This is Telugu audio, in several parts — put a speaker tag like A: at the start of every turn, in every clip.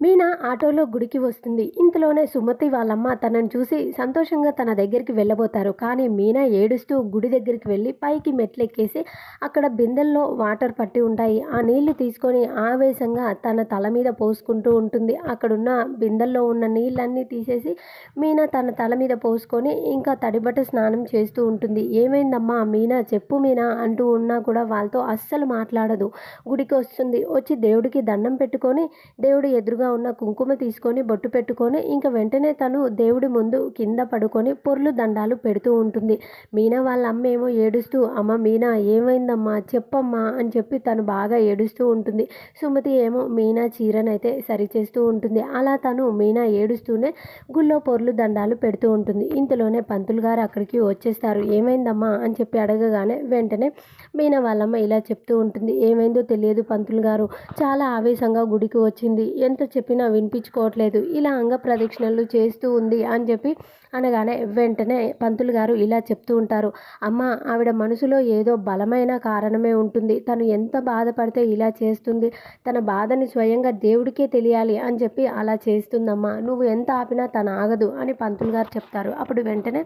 A: మీనా ఆటోలో గుడికి వస్తుంది. ఇంతలోనే సుమతి వాళ్ళమ్మ తనని చూసి సంతోషంగా తన దగ్గరికి వెళ్ళబోతారు. కానీ మీనా ఏడుస్తూ గుడి దగ్గరికి వెళ్ళి పైకి మెట్లెక్కేసి అక్కడ బిందెల్లో వాటర్ పట్టి ఉంటాయి. ఆ నీళ్ళు తీసుకొని ఆవేశంగా తన తల మీద పోసుకుంటూ ఉంటుంది. అక్కడున్న బిందెల్లో ఉన్న నీళ్ళన్నీ తీసేసి మీనా తన తల మీద పోసుకొని ఇంకా తడిబట్ట స్నానం చేస్తూ ఉంటుంది. ఏమైందమ్మా? మీనా చెప్పు మీనా అంటూ ఉన్నా కూడా వాళ్ళతో అస్సలు మాట్లాడదు. గుడికి వస్తుంది. వచ్చి దేవుడికి దండం పెట్టుకొని దేవుడు ఎదురుగా ఉన్న కుంకుమ తీసుకొని బొట్టు పెట్టుకొని ఇంకా వెంటనే తను దేవుడి ముందు కింద పడుకొని పొర్లు దండాలు పెడుతూ ఉంటుంది. మీనా వాళ్ళ అమ్మ ఏమో ఏడుస్తూ అమ్మ మీనా ఏమైందమ్మా? చెప్పమ్మా అని చెప్పి తను బాగా ఏడుస్తూ ఉంటుంది. సుమతి ఏమో మీనా చీరనైతే సరిచేస్తూ ఉంటుంది. అలా తను మీనా ఏడుస్తూనే గుళ్ళో పొర్లు దండాలు పెడుతూ ఉంటుంది. ఇంతలోనే పంతులు గారు అక్కడికి వచ్చేస్తారు. ఏమైందమ్మా? అని చెప్పి అడగగానే వెంటనే మీనా వాళ్ళమ్మ ఇలా చెప్తూ ఉంటుంది. ఏమైందో తెలియదు పంతులు గారు. చాలా ఆవేశంగా గుడికి వచ్చింది. ఎంత చెప్పినా వినిపించుకోవట్లేదు. ఇలా అంగ ప్రదక్షిణలు చేస్తూ ఉంది అని చెప్పి అనగానే వెంటనే పంతులు గారు ఇలా చెప్తూ ఉంటారు. అమ్మ ఆవిడ మనసులో ఏదో బలమైన కారణమే ఉంటుంది. తను ఎంత బాధపడితే ఇలా చేస్తుంది. తన బాధని స్వయంగా దేవుడికే తెలియాలి అని చెప్పి అలా చేస్తుందమ్మా. నువ్వు ఎంత ఆపినా తను ఆగదు అని పంతులు గారు చెప్తారు. అప్పుడు వెంటనే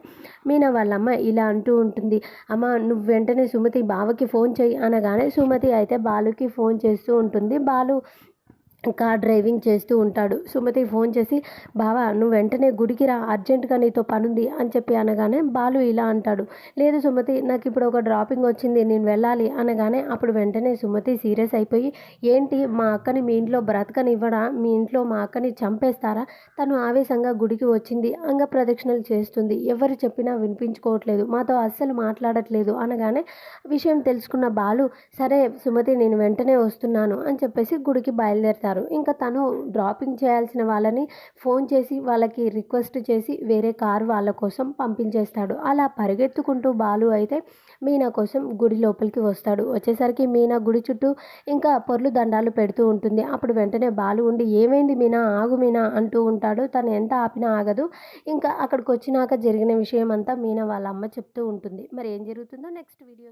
A: మీనా వాళ్ళమ్మ ఇలా అంటూ ఉంటుంది. అమ్మ నువ్వు వెంటనే సుమతి బావకి ఫోన్ చేయి అనగానే సుమతి అయితే బాలుకి ఫోన్ చేస్తూ ఉంటుంది. బాలు కార్ డ్రైవింగ్ చేస్తూ ఉంటాడు. సుమతి ఫోన్ చేసి బావా నువ్వు వెంటనే గుడికి రా. అర్జెంటుగా నీతో పనుంది అని చెప్పి అనగానే బాలు ఇలా అంటాడు. లేదు సుమతి నాకు ఇప్పుడు ఒక డ్రాపింగ్ వచ్చింది. నేను వెళ్ళాలి అనగానే అప్పుడు వెంటనే సుమతి సీరియస్ అయిపోయి ఏంటి మా అక్కని మీ ఇంట్లో బ్రతకనివ్వడా? మీ ఇంట్లో మా అక్కని చంపేస్తారా? తను ఆవేశంగా గుడికి వచ్చింది. అంగ ప్రదక్షిణలు చేస్తుంది. ఎవరు చెప్పినా వినిపించుకోవట్లేదు. మాతో అస్సలు మాట్లాడట్లేదు అనగానే విషయం తెలుసుకున్న బాలు సరే సుమతి నేను వెంటనే వస్తున్నాను అని చెప్పేసి గుడికి బయలుదేరుతారు. ఇంకా తను డ్రాపింగ్ చేయాల్సిన వాళ్ళని ఫోన్ చేసి వాళ్ళకి రిక్వెస్ట్ చేసి వేరే కారు వాళ్ళ కోసం పంపించేస్తాడు. అలా పరిగెత్తుకుంటూ బాలు అయితే మీనా కోసం గుడి లోపలికి వస్తాడు. వచ్చేసరికి మీనా గుడి చుట్టూ ఇంకా పొర్లు దండాలు పెడుతూ ఉంటుంది. అప్పుడు వెంటనే బాలు ఉండి ఏమైంది మీనా? ఆగు మీనా అంటూ ఉంటాడు. తను ఎంత ఆపినా ఆగదు. ఇంకా అక్కడికి వచ్చినాక జరిగిన విషయం అంతా మీనా వాళ్ళ అమ్మ చెప్తూ ఉంటుంది. మరి ఏం జరుగుతుందో నెక్స్ట్ వీడియో